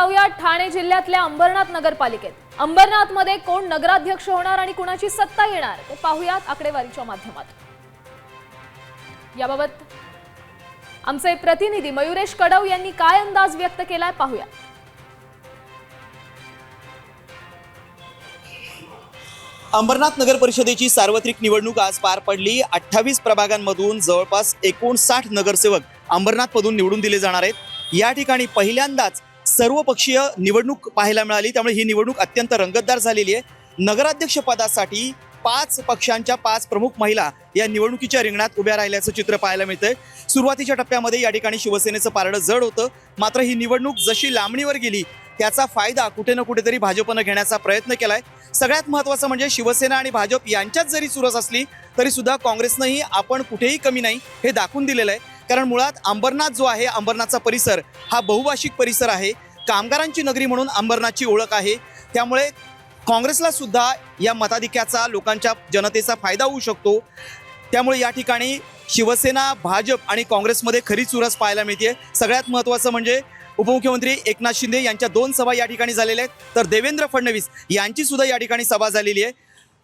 जाऊया ठाणे जिल्ह्यातल्या अंबरनाथ नगरपालिकेत. अंबरनाथमध्ये कोण नगराध्यक्ष होणार आणि कुणाची सत्ता येणार ते पाहूयात आकडेवारीच्या माध्यमात. याबाबत आमचे प्रतिनिधी मयुरेश कडव यांनी काय अंदाज व्यक्त केलाय पाहूया अंबरनाथ नगर परिषदेची सार्वत्रिक निवडणूक आज पार पडली. अठ्ठावीस प्रभागांमधून जवळपास एकोणसाठ नगरसेवक अंबरनाथमधून निवडून दिले जाणार आहेत. या ठिकाणी पहिल्यांदाच सर्वपक्षीय निवडणूक पाहायला मिळाली. त्यामुळे ही निवडणूक अत्यंत रंगतदार झालेली आहे. नगराध्यक्षपदासाठी पाच पक्षांच्या पाच प्रमुख महिला या निवडणुकीच्या रिंगणात उभ्या राहिल्याचं चित्र पाहायला मिळतंय. सुरुवातीच्या टप्प्यामध्ये या ठिकाणी शिवसेनेचं पारडं जड होतं. मात्र ही निवडणूक जशी लांबणीवर गेली त्याचा फायदा कुठे ना कुठेतरी भाजपनं घेण्याचा प्रयत्न केलाय. सगळ्यात महत्त्वाचं म्हणजे शिवसेना आणि भाजप यांच्यात जरी चुरस असली तरी सुद्धा काँग्रेसनंही आपण कुठेही कमी नाही हे दाखवून दिलेलं आहे. कारण मुळात अंबरनाथ जो आहे अंबरनाथचा परिसर हा बहुभाषिक परिसर आहे. कामगारांची नगरी म्हणून अंबरनाथची ओळख आहे. त्यामुळे काँग्रेसला सुद्धा या मताधिक्याचा लोकांच्या जनतेचा फायदा होऊ शकतो. त्यामुळे या ठिकाणी शिवसेना भाजप आणि काँग्रेसमध्ये खरी चुरस पाहायला मिळते. सगळ्यात महत्त्वाचं म्हणजे उपमुख्यमंत्री एकनाथ शिंदे यांच्या दोन सभा या ठिकाणी झालेल्या आहेत. तर देवेंद्र फडणवीस यांची सुद्धा या ठिकाणी सभा झालेली आहे.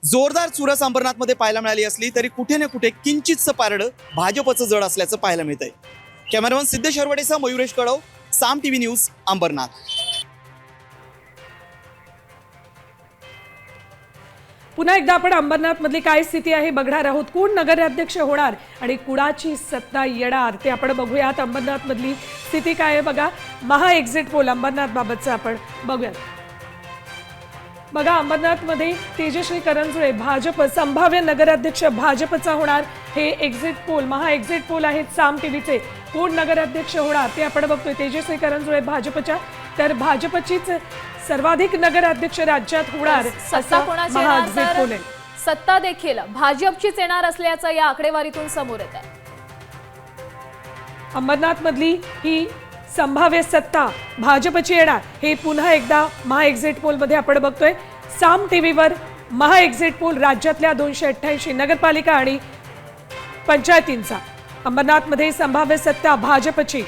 जोरदार चुरस अंबरनाथमध्ये पाहायला मिळाली असली तरी कुठे ना कुठे किंचितचं पारडं भाजपचं जड असल्याचं पाहायला मिळतंय. कॅमेरामन सिद्धेश हरवडेसह मयुरेश कळव. Saam TV news Ambernath. पुन्हा एकदा आपण अंबरनाथ मधली काय स्थिती आहे बघणार आहोत. कोण नगराध्यक्ष होणार आणि कुणाची सत्ता येणार ते आपण बघूयात. अंबरनाथ मधली स्थिती काय आहे बघा. महा एक्झिट पोल अंबरनाथ बाबतचा आपण बघूयात. बघा अंबरनाथमध्ये तेजश्री करंजुळे भाजप संभाव्य नगराध्यक्ष भाजपचा होणार. हे एक्झिट पोल महा एक्झिट पोल आहेत साम टीव्हीचे. कोण नगराध्यक्ष होणार ते आपण बघतोय. तेजश्री करंजुळे भाजपच्या. तर भाजपचीच सर्वाधिक नगराध्यक्ष राज्यात होणार सत्ता कोणाची महा येणार? एक्झिट पोल तर आहे. सत्ता देखील भाजपचीच येणार असल्याचं या आकडेवारीतून समोर येत आहे अंबरनाथ मधली ही संभाव्य सत्ता भाजपची येणार. हे पुन्हा एकदा महा एक्झिटमध्ये आपण बघतोय. साम टीव्हीवर महा एक्झिट पोल राज्यातल्या दोनशे अठ्ठ्याऐंशी नगरपालिका आणि पंचायतींचा. अंबरनाथमध्ये संभाव्य सत्ता भाजपची.